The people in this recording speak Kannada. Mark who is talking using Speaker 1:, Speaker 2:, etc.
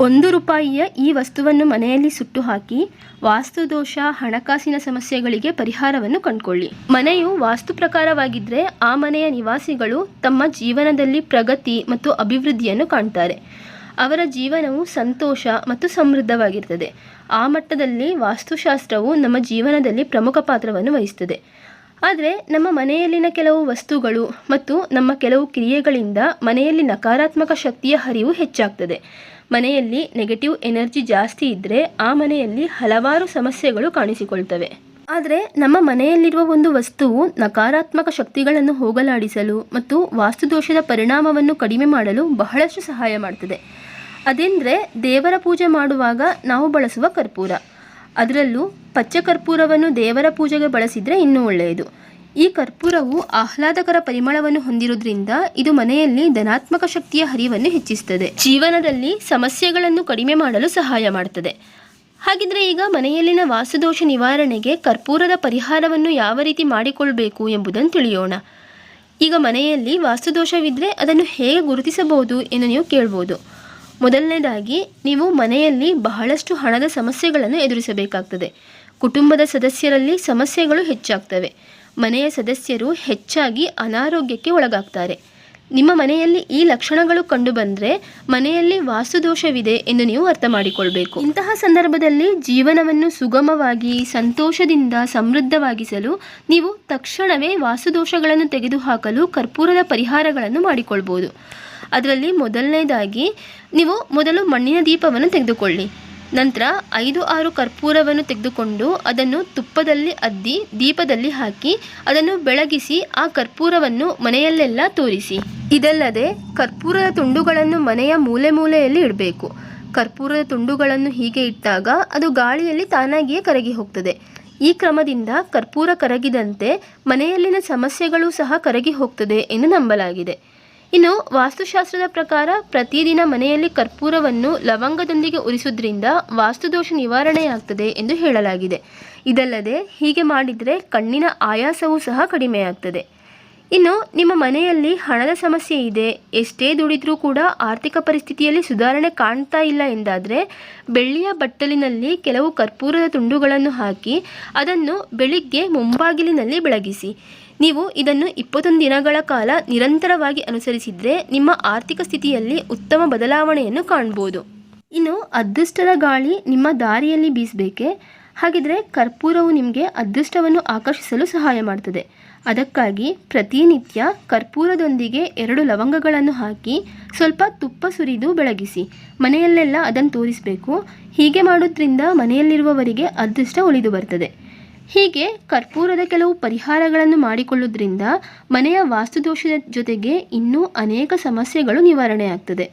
Speaker 1: ಒಂದು ರೂಪಾಯಿಯ ಈ ವಸ್ತುವನ್ನು ಮನೆಯಲ್ಲಿ ಸುಟ್ಟು ಹಾಕಿ ವಾಸ್ತುದೋಷ, ಹಣಕಾಸಿನ ಸಮಸ್ಯೆಗಳಿಗೆ ಪರಿಹಾರವನ್ನು ಕಂಡುಕೊಳ್ಳಿ. ಮನೆಯು ವಾಸ್ತು ಪ್ರಕಾರವಾಗಿದ್ದರೆ ಆ ಮನೆಯ ನಿವಾಸಿಗಳು ತಮ್ಮ ಜೀವನದಲ್ಲಿ ಪ್ರಗತಿ ಮತ್ತು ಅಭಿವೃದ್ಧಿಯನ್ನು ಕಾಣ್ತಾರೆ. ಅವರ ಜೀವನವು ಸಂತೋಷ ಮತ್ತು ಸಮೃದ್ಧವಾಗಿರ್ತದೆ. ಆ ಮಟ್ಟದಲ್ಲಿ ವಾಸ್ತುಶಾಸ್ತ್ರವು ನಮ್ಮ ಜೀವನದಲ್ಲಿ ಪ್ರಮುಖ ಪಾತ್ರವನ್ನು ವಹಿಸ್ತದೆ. ಆದರೆ ನಮ್ಮ ಮನೆಯಲ್ಲಿನ ಕೆಲವು ವಸ್ತುಗಳು ಮತ್ತು ನಮ್ಮ ಕೆಲವು ಕ್ರಿಯೆಗಳಿಂದ ಮನೆಯಲ್ಲಿ ನಕಾರಾತ್ಮಕ ಶಕ್ತಿಯ ಹರಿವು ಹೆಚ್ಚಾಗ್ತದೆ. ಮನೆಯಲ್ಲಿ ನೆಗೆಟಿವ್ ಎನರ್ಜಿ ಜಾಸ್ತಿ ಇದ್ದರೆ ಆ ಮನೆಯಲ್ಲಿ ಹಲವಾರು ಸಮಸ್ಯೆಗಳು ಕಾಣಿಸಿಕೊಳ್ತವೆ. ಆದರೆ ನಮ್ಮ ಮನೆಯಲ್ಲಿರುವ ಒಂದು ವಸ್ತುವು ನಕಾರಾತ್ಮಕ ಶಕ್ತಿಗಳನ್ನು ಹೋಗಲಾಡಿಸಲು ಮತ್ತು ವಾಸ್ತುದೋಷದ ಪರಿಣಾಮವನ್ನು ಕಡಿಮೆ ಮಾಡಲು ಬಹಳಷ್ಟು ಸಹಾಯ ಮಾಡ್ತದೆ. ಅದೆಂದರೆ ದೇವರ ಪೂಜೆ ಮಾಡುವಾಗ ನಾವು ಬಳಸುವ ಕರ್ಪೂರ. ಅದರಲ್ಲೂ ಪಚ್ಚ ಕರ್ಪೂರವನ್ನು ದೇವರ ಪೂಜೆಗೆ ಬಳಸಿದರೆ ಇನ್ನೂ ಒಳ್ಳೆಯದು. ಈ ಕರ್ಪೂರವು ಆಹ್ಲಾದಕರ ಪರಿಮಳವನ್ನು ಹೊಂದಿರುವುದರಿಂದ ಇದು ಮನೆಯಲ್ಲಿ ಧನಾತ್ಮಕ ಶಕ್ತಿಯ ಹರಿವನ್ನು ಹೆಚ್ಚಿಸುತ್ತದೆ. ಜೀವನದಲ್ಲಿ ಸಮಸ್ಯೆಗಳನ್ನು ಕಡಿಮೆ ಮಾಡಲು ಸಹಾಯ ಮಾಡುತ್ತದೆ ಹಾಗಿದ್ರೆ ಈಗ ಮನೆಯಲ್ಲಿನ ವಾಸದೋಷ ನಿವಾರಣೆಗೆ ಕರ್ಪೂರದ ಪರಿಹಾರವನ್ನು ಯಾವ ರೀತಿ ಮಾಡಿಕೊಳ್ಬೇಕು ಎಂಬುದನ್ನು ತಿಳಿಯೋಣ. ಈಗ ಮನೆಯಲ್ಲಿ ವಾಸ್ತುದೋಷವಿದ್ದರೆ ಅದನ್ನು ಹೇಗೆ ಗುರುತಿಸಬಹುದು ಎಂದು ನೀವು ಕೇಳ್ಬೋದು. ಮೊದಲನೇದಾಗಿ, ನೀವು ಮನೆಯಲ್ಲಿ ಬಹಳಷ್ಟು ಹಣದ ಸಮಸ್ಯೆಗಳನ್ನು ಎದುರಿಸಬೇಕಾಗ್ತದೆ. ಕುಟುಂಬದ ಸದಸ್ಯರಲ್ಲಿ ಸಮಸ್ಯೆಗಳು ಹೆಚ್ಚಾಗ್ತವೆ. ಮನೆಯ ಸದಸ್ಯರು ಹೆಚ್ಚಾಗಿ ಅನಾರೋಗ್ಯಕ್ಕೆ ಒಳಗಾಗ್ತಾರೆ. ನಿಮ್ಮ ಮನೆಯಲ್ಲಿ ಈ ಲಕ್ಷಣಗಳು ಕಂಡುಬಂದರೆ ಮನೆಯಲ್ಲಿ ವಾಸ್ತುದೋಷವಿದೆ ಎಂದು ನೀವು ಅರ್ಥ ಮಾಡಿಕೊಳ್ಬೇಕು. ಇಂತಹ ಸಂದರ್ಭದಲ್ಲಿ ಜೀವನವನ್ನು ಸುಗಮವಾಗಿ, ಸಂತೋಷದಿಂದ ಸಮೃದ್ಧವಾಗಿಸಲು ನೀವು ತಕ್ಷಣವೇ ವಾಸ್ತುದೋಷಗಳನ್ನು ತೆಗೆದುಹಾಕಲು ಕರ್ಪೂರದ ಪರಿಹಾರಗಳನ್ನು ಮಾಡಿಕೊಳ್ಬೋದು. ಅದರಲ್ಲಿ ಮೊದಲನೇದಾಗಿ ನೀವು ಮೊದಲು ಮಣ್ಣಿನ ದೀಪವನ್ನು ತೆಗೆದುಕೊಳ್ಳಿ. ನಂತರ ಐದು ಆರು ಕರ್ಪೂರವನ್ನು ತೆಗೆದುಕೊಂಡು ಅದನ್ನು ತುಪ್ಪದಲ್ಲಿ ಅದ್ದಿ ದೀಪದಲ್ಲಿ ಹಾಕಿ ಅದನ್ನು ಬೆಳಗಿಸಿ ಆ ಕರ್ಪೂರವನ್ನು ಮನೆಯಲ್ಲೆಲ್ಲ ತೋರಿಸಿ. ಇದಲ್ಲದೆ ಕರ್ಪೂರದ ತುಂಡುಗಳನ್ನು ಮನೆಯ ಮೂಲೆ ಮೂಲೆಯಲ್ಲಿ ಇಡಬೇಕು. ಕರ್ಪೂರದ ತುಂಡುಗಳನ್ನು ಹೀಗೆ ಇಟ್ಟಾಗ ಅದು ಗಾಳಿಯಲ್ಲಿ ತಾನಾಗಿಯೇ ಕರಗಿ ಹೋಗ್ತದೆ. ಈ ಕ್ರಮದಿಂದ ಕರ್ಪೂರ ಕರಗಿದಂತೆ ಮನೆಯಲ್ಲಿನ ಸಮಸ್ಯೆಗಳು ಸಹ ಕರಗಿ ಹೋಗ್ತದೆ ಎಂದು ನಂಬಲಾಗಿದೆ. ಇನ್ನು ವಾಸ್ತುಶಾಸ್ತ್ರದ ಪ್ರಕಾರ ಪ್ರತಿದಿನ ಮನೆಯಲ್ಲಿ ಕರ್ಪೂರವನ್ನು ಲವಂಗದೊಂದಿಗೆ ಉರಿಸುವುದರಿಂದ ವಾಸ್ತುದೋಷ ನಿವಾರಣೆಯಾಗ್ತದೆ ಎಂದು ಹೇಳಲಾಗಿದೆ. ಇದಲ್ಲದೆ ಹೀಗೆ ಮಾಡಿದರೆ ಕಣ್ಣಿನ ಆಯಾಸವೂ ಸಹ ಕಡಿಮೆಯಾಗ್ತದೆ. ಇನ್ನು, ನಿಮ್ಮ ಮನೆಯಲ್ಲಿ ಹಣದ ಸಮಸ್ಯೆ ಇದೆ. ಎಷ್ಟೇ ದುಡಿದ್ರೂ ಕೂಡ ಆರ್ಥಿಕ ಪರಿಸ್ಥಿತಿಯಲ್ಲಿ ಸುಧಾರಣೆ ಕಾಣ್ತಾ ಇಲ್ಲ ಎಂದಾದರೆ, ಬೆಳ್ಳಿಯ ಬಟ್ಟಲಿನಲ್ಲಿ ಕೆಲವು ಕರ್ಪೂರದ ತುಂಡುಗಳನ್ನು ಹಾಕಿ ಅದನ್ನು ಬೆಳಿಗ್ಗೆ ಮುಂಬಾಗಿಲಿನಲ್ಲಿ ಬೆಳಗಿಸಿ. ನೀವು ಇದನ್ನು ಇಪ್ಪತ್ತೊಂದು ದಿನಗಳ ಕಾಲ ನಿರಂತರವಾಗಿ ಅನುಸರಿಸಿದರೆ ನಿಮ್ಮ ಆರ್ಥಿಕ ಸ್ಥಿತಿಯಲ್ಲಿ ಉತ್ತಮ ಬದಲಾವಣೆಯನ್ನು ಕಾಣ್ಬೋದು. ಇನ್ನು ಅದೃಷ್ಟದ ಗಾಳಿ ನಿಮ್ಮ ದಾರಿಯಲ್ಲಿ ಬೀಸಬೇಕೆ? ಹಾಗಿದ್ರೆ ಕರ್ಪೂರವು ನಿಮಗೆ ಅದೃಷ್ಟವನ್ನು ಆಕರ್ಷಿಸಲು ಸಹಾಯ ಮಾಡ್ತದೆ. ಅದಕ್ಕಾಗಿ ಪ್ರತಿನಿತ್ಯ ಕರ್ಪೂರದೊಂದಿಗೆ ಎರಡು ಲವಂಗಗಳನ್ನು ಹಾಕಿ ಸ್ವಲ್ಪ ತುಪ್ಪ ಸುರಿದು ಬೆಳಗಿಸಿ. ಮನೆಯಲ್ಲೆಲ್ಲ ಅದನ್ನು ತೋರಿಸಬೇಕು. ಹೀಗೆ ಮಾಡೋದ್ರಿಂದ ಮನೆಯಲ್ಲಿರುವವರಿಗೆ ಅದೃಷ್ಟ ಉಳಿದು ಬರ್ತದೆ. ಹೀಗೆ ಕರ್ಪೂರದ ಕೆಲವು ಪರಿಹಾರಗಳನ್ನು ಮಾಡಿಕೊಳ್ಳೋದ್ರಿಂದ ಮನೆಯ ವಾಸ್ತುದೋಷದ ಜೊತೆಗೆ ಇನ್ನೂ ಅನೇಕ ಸಮಸ್ಯೆಗಳು ನಿವಾರಣೆ ಆಗ್ತದೆ